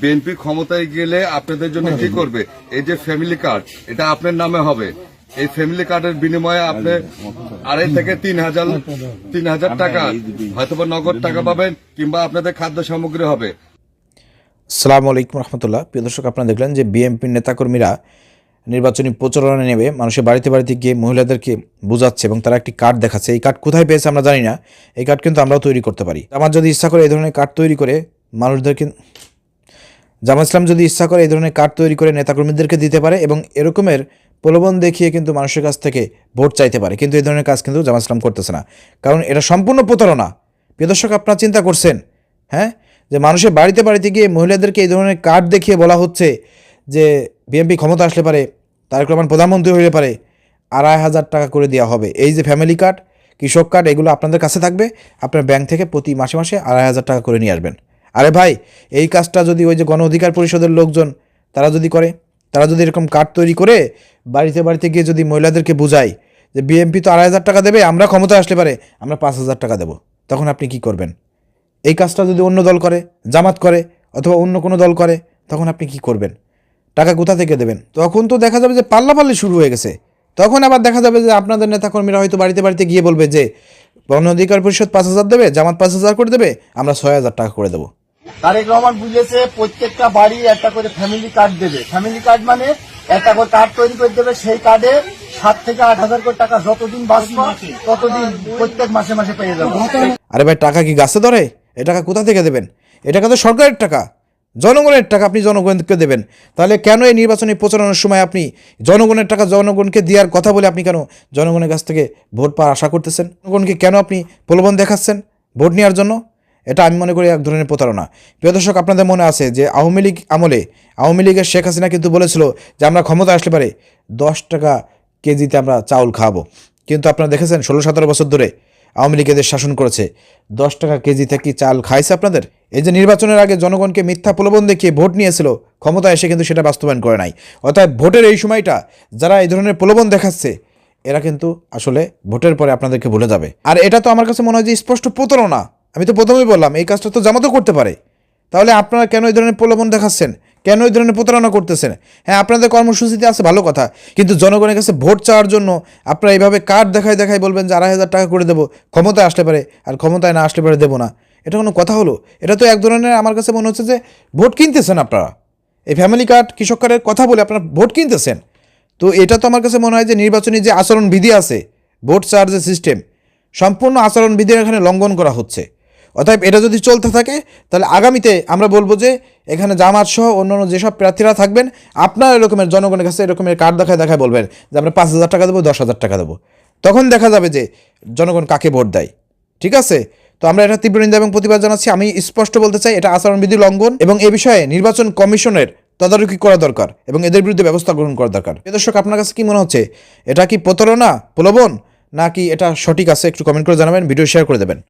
BNP ক্ষমতায় গেলে আপনাদের জন্য কি করবে? এই যে ফ্যামিলি কার্ড এটা আপনার নামে হবে। এই ফ্যামিলি কার্ডের বিনিময়ে আপনি আড়াই থেকে তিন হাজার তিন হাজার টাকা হয়তোবা নগদ টাকা পাবেন কিংবা আপনাদের খাদ্য সামগ্রী হবে। সালাম আলাইকুম রহমতুল্লাহ। প্রিয় দর্শক, আপনারা দেখলেন যে বিএনপির নেতাকর্মীরা নির্বাচনী প্রচারণা নেবে, মানুষের বাড়িতে বাড়িতে গিয়ে মহিলাদেরকে বোঝাচ্ছে এবং তারা একটি কার্ড দেখাচ্ছে। এই কার্ড কোথায় পেয়েছে আমরা জানি না, এই কার্ড কিন্তু আমরাও তৈরি করতে পারি। আমার যদি ইচ্ছা করে এই ধরনের কার্ড তৈরি করে মানুষদেরকে জামা ইসলাম যদি ইচ্ছা করে এই ধরনের কার্ড তৈরি করে নেতাকর্মীদেরকে দিতে পারে এবং এরকমের প্রলোভন দেখিয়ে কিন্তু মানুষের কাছ থেকে ভোট চাইতে পারে, কিন্তু এই ধরনের কাজ কিন্তু জামা ইসলাম করতেছে না। কারণ এটা সম্পূর্ণ প্রতারণা। প্রিয় দর্শক, আপনারা চিন্তা করছেন হ্যাঁ? যে মানুষের বাড়িতে বাড়িতে গিয়ে মহিলাদেরকে এই ধরনের কার্ড দেখিয়ে বলা হচ্ছে যে বিএনপি ক্ষমতা আসলে পারে, তারেক রহমান প্রধানমন্ত্রী হইলে পারে, আড়াই হাজার টাকা করে দেওয়া হবে। এই যে ফ্যামিলি কার্ড, কৃষক কার্ড, এগুলো আপনাদের কাছে থাকবে, আপনার ব্যাংক থেকে প্রতি মাসে মাসে আড়াই হাজার টাকা করে নিয়ে আসবেন। আরে ভাই, এই কাজটা যদি ওই যে গণ অধিকার পরিষদের লোকজন, তারা যদি করে, তারা যদি এরকম কার্ড তৈরি করে, বাড়িতে বাড়িতে গিয়ে যদি মহিলাদেরকে বুঝায় যে বিএমপি তো আড়াই হাজার টাকা দেবে, আমরা ক্ষমতা আসলে পারে, আমরা পাঁচ হাজার টাকা দেবো, তখন আপনি কি করবেন? এই কাজটা যদি অন্য দল করে, জামাত করে, অথবা অন্য কোনো দল করে, তখন আপনি কি করবেন? টাকা কোথা থেকে দেবেন? তখন তো দেখা যাবে যে পাল্লাপাল্লি শুরু হয়ে গেছে। তখন আবার দেখা যাবে যে আপনাদের নেতাকর্মীরা হয়তো বাড়িতে বাড়িতে গিয়ে বলবে যে, গণ অধিকার পরিষদ পাঁচ হাজার দেবে, জামাত পাঁচ হাজার করে দেবে, আমরা ছয় হাজার টাকা করে দেবো। তারেক রহমান বুঝেছে প্রত্যেকটা বাড়ি একটা করে ফ্যামিলি কার্ড দেবে। ফ্যামিলি কার্ড মানে একটা করে কার্ড তৈরি করে দেবে, সেই কার্ডে সাত থেকে আট হাজার করে টাকা যতদিন বাঁচবে, ততদিন প্রত্যেক মাসে মাসে পেয়ে যাবে। আরে ভাই, টাকা কি গাছে ধরে? এ টাকা কোথা থেকে দেবেন? এ টাকা তো সরকারের টাকা, জনগণের টাকা আপনি জনগণকে দেবেন। তাহলে কেন এই নির্বাচনী প্রচারণার সময় আপনি জনগণের টাকা জনগণকে দেওয়ার কথা বলে আপনি কেন জনগণের কাছ থেকে ভোট পাওয়ার আশা করতেছেন? জনগণকে কেন আপনি প্রলোভন দেখাচ্ছেন ভোট নেওয়ার জন্য? এটা আমি মনে করি এক ধরনের প্রতারণা। প্রিয় দর্শক, আপনাদের মনে আছে যে আওয়ামী লীগ আমলে, আওয়ামী লীগের শেখ হাসিনা কিন্তু বলেছিল যে আমরা ক্ষমতা আসলে পারে দশ টাকা কেজিতে আমরা চাউল খাব কিন্তু আপনারা দেখেছেন, ষোলো সতেরো বছর ধরে আওয়ামী লীগ এদের শাসন করেছে। দশ টাকা কেজি থেকে চাল খাইছে আপনাদের? এই যে নির্বাচনের আগে জনগণকে মিথ্যা প্রলোভন দেখিয়ে ভোট নিয়েছিল ক্ষমতা এসে কিন্তু সেটা বাস্তবায়ন করে নাই। অর্থাৎ ভোটের এই সময়টা যারা এই ধরনের প্রলোভন দেখাচ্ছে, এরা কিন্তু আসলে ভোটের পরে আপনাদেরকে ভুলে যাবে। আর এটা তো আমার কাছে মনে হয় যে স্পষ্ট প্রতারণা। আমি তো প্রথমেই বললাম, এই কাজটা তো জামাতও করতে পারে। তাহলে আপনারা কেন এই ধরনের প্রলোভন দেখাচ্ছেন? কেন এই ধরনের প্রতারণা করতেছেন? হ্যাঁ আপনাদের কর্মসূচিতে আছে ভালো কথা, কিন্তু জনগণের কাছে ভোট চাওয়ার জন্য আপনারা এইভাবে কার্ড দেখায় দেখায় বলবেন যে আড়াই হাজার টাকা করে দেবো, ক্ষমতায় আসলে পারে, আর ক্ষমতায় না আসলে পারে দেবো না। এটা কোনো কথা হলো? এটা তো এক ধরনের আমার কাছে মনে হচ্ছে যে ভোট কিনতেছেন আপনারা। এই ফ্যামিলি কার্ড, কৃষক কার্ডের কথা বলে আপনারা ভোট কিনতেছেন। তো এটা তো আমার কাছে মনে হয় যে নির্বাচনী যে আচরণবিধি আছে, ভোট চার্জের সিস্টেম, সম্পূর্ণ আচরণ বিধি এখানে লঙ্ঘন করা হচ্ছে। অতএব এটা যদি চলতে থাকে, তাহলে আগামীতে আমরা বলব যে এখানে জামাত সহ অন্যান্য যেসব প্রার্থীরা থাকবেন, আপনার এরকমের জনগণের কাছে এরকমের কার্ড দেখায় দেখায় বলবেন যে আমরা পাঁচ হাজার টাকা দেবো, দশ হাজার টাকা দেবো। তখন দেখা যাবে যে জনগণ কাকে ভোট দেয়। ঠিক আছে? তো আমরা এটা তীব্র নিন্দা এবং প্রতিবাদ জানাচ্ছি। আমি স্পষ্ট বলতে চাই, এটা আচরণবিধি লঙ্ঘন এবং এ বিষয়ে নির্বাচন কমিশনের তদারকি করা দরকার এবং এদের বিরুদ্ধে ব্যবস্থা গ্রহণ করা দরকার। দর্শক, আপনার কাছে কি মনে হচ্ছে? এটা কি প্রতারণা, প্রলোভন? নাকি এটা সঠিক আছে? একটু কমেন্ট করে জানাবেন ভিডিও শেয়ার করে দেবেন।